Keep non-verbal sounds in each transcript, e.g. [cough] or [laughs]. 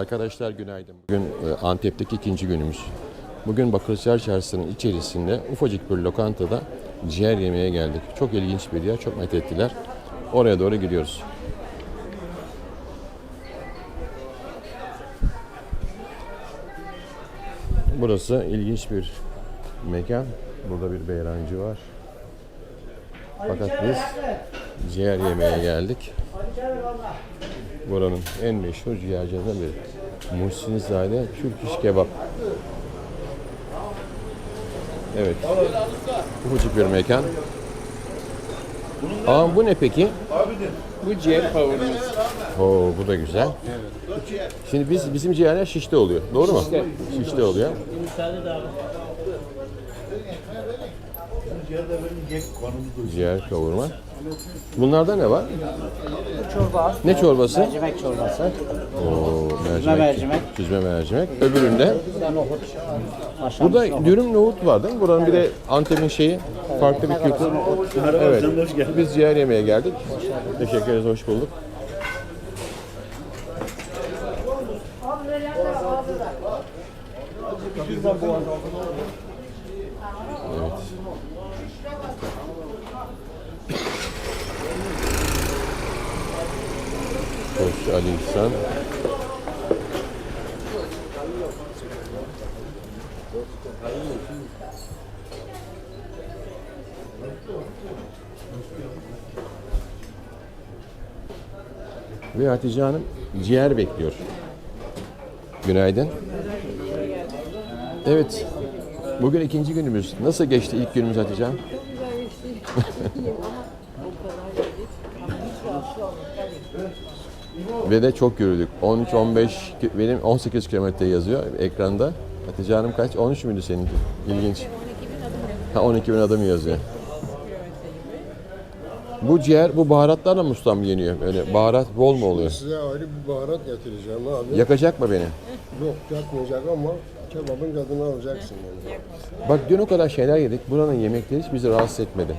Arkadaşlar günaydın. Bugün e, Antep'teki ikinci günümüz. Bugün Bakırçay Çarşısı'nın içerisinde ufacık bir lokantada ciğer yemeye geldik. Çok ilginç bir yer, çok methettiler. Oraya doğru gidiyoruz. Burası ilginç bir mekan. Burada bir beyrancı var. Fakat biz ciğer yemeye geldik. Buranın en meşhur ciğercilerinden biri. Muhsinzade Türk İş Kebap. Evet. Ufacık bir mekan. Aa bu ne peki? Bu ciğer kavurması. Oo bu da güzel. Şimdi biz bizim ciğerler şişte oluyor. Doğru mu? Şişte oluyor. Ciğer kavurma. Bunlarda ne var? Çorba. Ne çorbası? Mercimek çorbası. Oo, Süzme mercimek. Süzme mercimek. Öbüründe nohut. Haşlanmış Burada nohut. dürüm nohut var değil mi? Buranın bir de Antep'in şeyi farklı bir kültür. Evet. Biz ciğer yemeye geldik. Teşekkür ederiz. Hoş bulduk. Evet. Hoş Ali İhsan. Ve Hatice Hanım ciğer bekliyor. Günaydın. Evet. Bugün ikinci günümüz. Nasıl geçti ilk günümüz Hatice Hanım? Ve de çok yürüdük. 13-15, ki- benim 18 kilometre yazıyor ekranda. Hatice Hanım kaç? 13 müydü seninki? İlginç. Ha 12 bin adım yazıyor. Bu ciğer, bu baharatlarla mı ustam yeniyor? Öyle baharat bol mu oluyor? Size ayrı bir baharat getireceğim abi. Yakacak mı beni? Yok yakmayacak ama kebabın tadını alacaksın yani. Bak dün o kadar şeyler yedik. Buranın yemekleri hiç bizi rahatsız etmedi.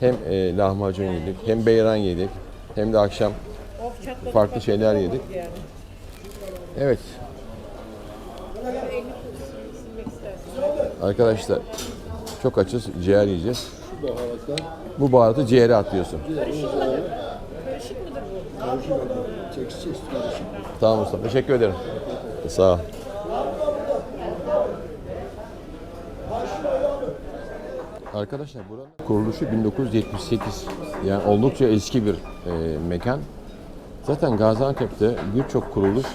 Hem e, lahmacun yedik, hem beyran yedik, hem de akşam farklı şeyler yedik. Evet. Arkadaşlar çok açız, ciğer yiyeceğiz. Bu baharatı ciğere karışık. Tamam usta, teşekkür ederim. Sağ ol. Arkadaşlar buranın kuruluşu 1978. Yani oldukça eski bir e, mekan. Zaten Gaziantep'te birçok kuruluş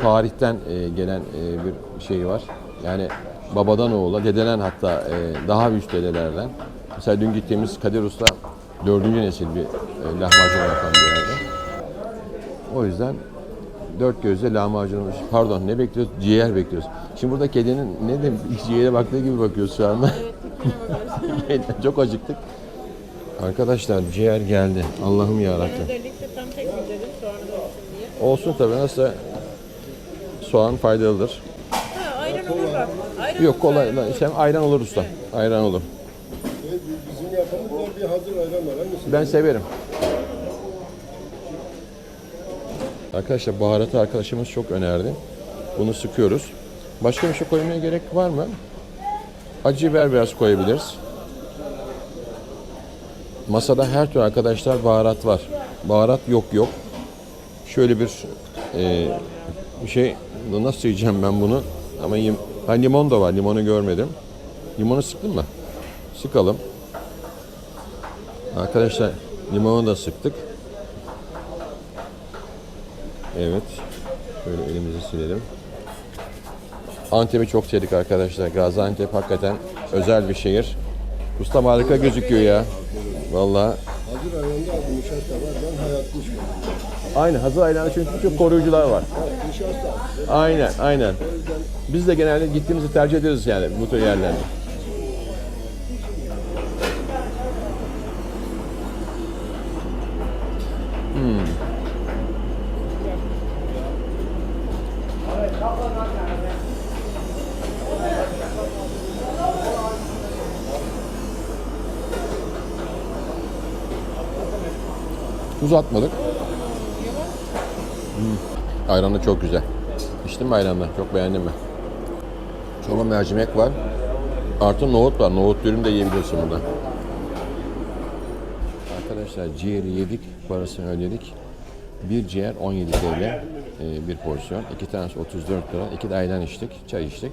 tarihten e, gelen e, bir şey var. Yani babadan oğula, dededen hatta e, daha büyük dedelerden. Mesela dün gittiğimiz Kadir Usta dördüncü nesil bir e, lahmacun yapan bir yerde. O yüzden dört gözle lahmacunumuş. Pardon ne bekliyoruz? Ciğer bekliyoruz. Şimdi burada kedinin ne de [laughs] ciğere baktığı gibi bakıyoruz şu anda. [laughs] Çok acıktık. Arkadaşlar ciğer geldi. Allah'ım yarabbim. Özellikle tam tek dedim olsun diye. Olsun tabii nasıl soğan faydalıdır. Ha ayran olur bak. Ayran Yok olur, kolay. Sen ayran olur usta. Ayran olur. Bizim yapımız da bir hazır ayran var. Hangisi? Ben severim. Arkadaşlar baharatı arkadaşımız çok önerdi. Bunu sıkıyoruz. Başka bir şey koymaya gerek var mı? Acı biber biraz koyabiliriz. Masada her tür arkadaşlar baharat var. Baharat yok yok. Şöyle bir e, şey nasıl yiyeceğim ben bunu? Ama yiyeyim. Ha limon da var. Limonu görmedim. Limonu sıktın mı? Sıkalım. Arkadaşlar limonu da sıktık. Evet. Şöyle elimizi silelim. Antep'i çok sevdik arkadaşlar. Gaziantep hakikaten özel bir şehir. Ustam harika gözüküyor ya. Vallahi. Hazır ayranda abi nişasta var. Ben hayatlı içmem. Aynı hazır ayranı çünkü çok koruyucular var. Nişasta. Aynen aynen. Biz de genelde gittiğimizi tercih ediyoruz yani bu tür yerlerde. Tuz atmadık. Hmm. Ayranı çok güzel. İçtin mi ayrandan? Çok beğendim ben. Çorba mercimek var. Artı nohut var. Nohut dürüm de yiyebiliyorsun burada. Arkadaşlar ciğeri yedik. Parasını ödedik. Bir ciğer 17 TL. e, bir porsiyon. İki tanesi 34 lira. İki de ayran içtik. Çay içtik.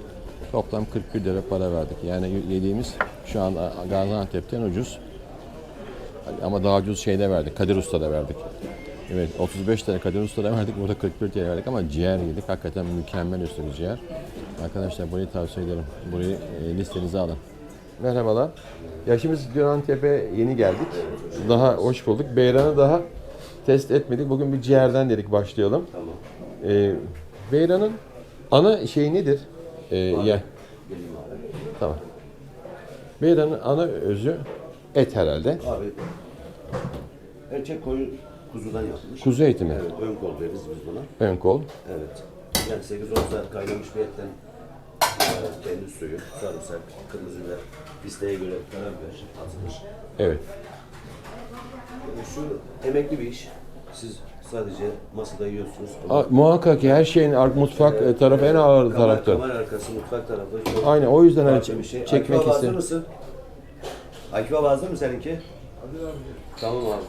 Toplam 41 lira para verdik. Yani yediğimiz şu an Gaziantep'ten ucuz. Ama daha ucuz şeyde verdik. Kadir Usta'da verdik. Evet 35 tane Kadir Usta'da verdik. Burada 41 TL verdik ama ciğer yedik. Hakikaten mükemmel üstü bir ciğer. Arkadaşlar burayı tavsiye ederim. Burayı e, listenize alın. Merhabalar. Ya şimdi biz Görentepe yeni geldik. Daha hoş bulduk. Beyran'ı daha test etmedik. Bugün bir ciğerden dedik başlayalım. Tamam. Ee, Beyran'ın ana şey nedir? Ee, ya. Tamam. Beyran'ın ana özü et herhalde. Abi erkek koyun kuzudan yapılmış. Kuzu eti mi? Evet, ön kol deriz biz buna. Ön kol. Evet. Yani 8-10 saat kaynamış bir etten e, kendi suyu, sarımsak, kırmızı biber, isteğe göre karabiber atılır. Evet. Yani şu emekli bir iş. Siz sadece masada yiyorsunuz. A, muhakkak ki her şeyin ar- mutfak e, tarafı en ağır Kamera, taraftır. kamera arkası, mutfak tarafı. Çok Aynen o yüzden hani farklı bir şey. çekmek hazır istedim. mısın? Akif abi hazır mı seninki? Hazır abi. Tamam abi.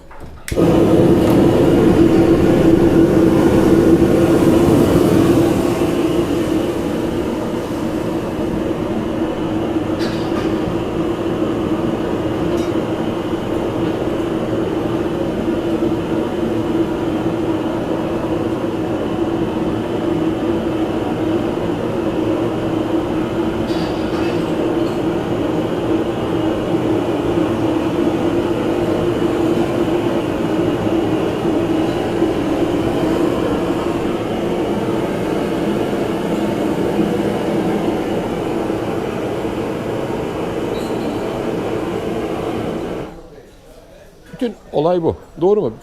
Bütün olay bu. Doğru mu?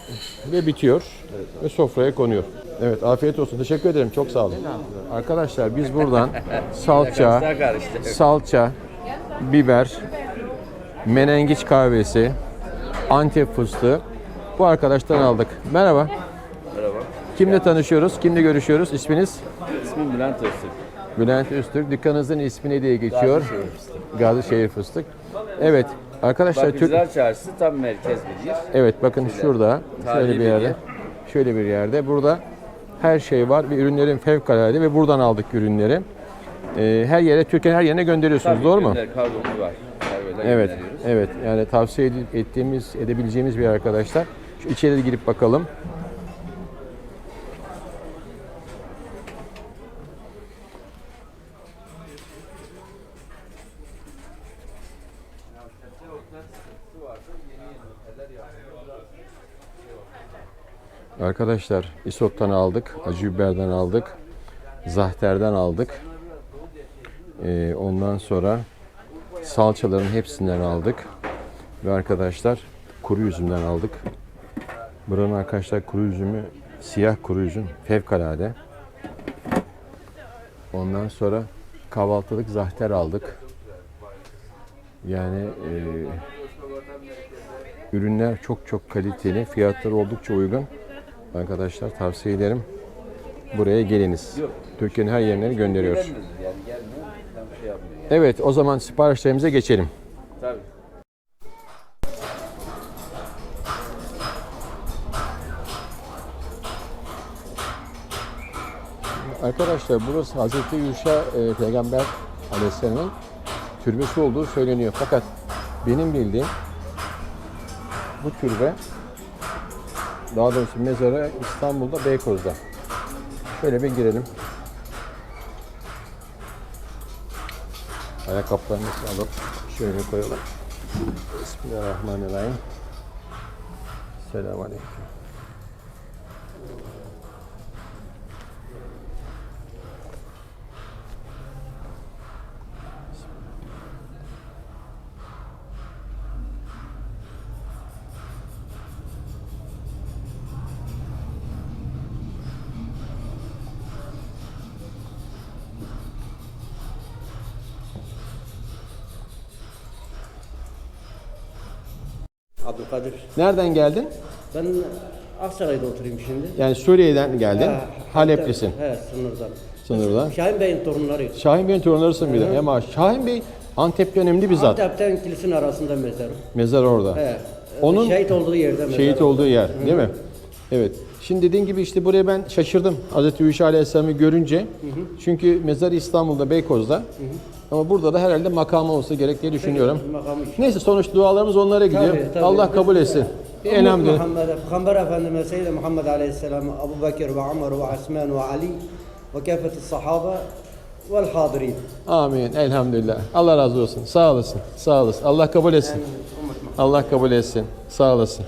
Ve bitiyor. Ve sofraya konuyor. Evet afiyet olsun. Teşekkür ederim. Çok sağ olun. Arkadaşlar biz buradan salça, salça, biber, menengiç kahvesi, antep fıstığı bu arkadaştan aldık. Merhaba. Merhaba. Kimle tanışıyoruz? Kimle görüşüyoruz? İsminiz? İsmim Bülent Öztürk. Bülent Öztürk. Dükkanınızın ismi ne diye geçiyor? Gazişehir Fıstık. Evet. Arkadaşlar Türk Bakıcılar Çarşısı tam merkez bir yer. Evet bakın şurada Tarihi şöyle bir bir yerde. yer. Şöyle bir yerde. Burada her şey var ve ürünlerin fevkalade ve buradan aldık ürünleri. Ee, her yere Türkiye'nin her yerine gönderiyorsunuz. Tabii doğru mu? Kargomuz var. Evet. Evet. Yani tavsiye ettiğimiz edebileceğimiz bir arkadaşlar. Şu içeri girip bakalım. Arkadaşlar isottan aldık, acı biberden aldık, zahterden aldık. Ee, ondan sonra salçaların hepsinden aldık. Ve arkadaşlar kuru üzümden aldık. Buranın arkadaşlar kuru üzümü siyah kuru üzüm fevkalade. Ondan sonra kahvaltılık zahter aldık. Yani e, ürünler çok çok kaliteli, fiyatları oldukça uygun. Arkadaşlar tavsiye ederim. Buraya geliniz. Türkiye'nin her yerine gönderiyoruz. Şey. Evet o zaman siparişlerimize geçelim. Tabii. Arkadaşlar burası Hazreti Yuşa e, Peygamber Aleyhisselam'ın türbesi olduğu söyleniyor. Fakat benim bildiğim bu türbe daha doğrusu mezarı İstanbul'da Beykoz'da. Şöyle bir girelim. Ayakkabılarımızı alıp şöyle koyalım. Bismillahirrahmanirrahim. Selamünaleyküm. Abdülkadir. Nereden geldin? Ben Aksaray'da oturayım şimdi. Yani Suriye'den geldin. Ha, Haleplisin Evet sınırdan. sınırda. Şahin Bey'in torunları. Şahin Bey'in torunlarısın bir de. Ama Şahin Bey Antep'te önemli bir zat. Antep'ten kilisin arasında mezarı. Mezar orada. Evet. Onun şehit olduğu yerde mezarı. Şehit olduğu yer değil mi? Evet. Şimdi dediğin gibi işte buraya ben şaşırdım Hazreti Yuşa Aleyhisselam'ı görünce. Çünkü mezarı İstanbul'da, Beykoz'da. Ama burada da herhalde makamı olsa gerek diye düşünüyorum. Makamı. Neyse sonuç dualarımız onlara gidiyor. Tabii, tabii. Allah kabul etsin. Elhamdülillah. Muhammed, Peygamber Efendimiz Seyyid Muhammed Aleyhisselam, Ebu Bekir ve Ömer ve Osman ve Ali ve kafet sahabe vel hadirin. Amin. Elhamdülillah. Allah razı olsun. Sağ olasın. Sağ olasın. Allah kabul etsin. Allah kabul etsin. Sağ olasın.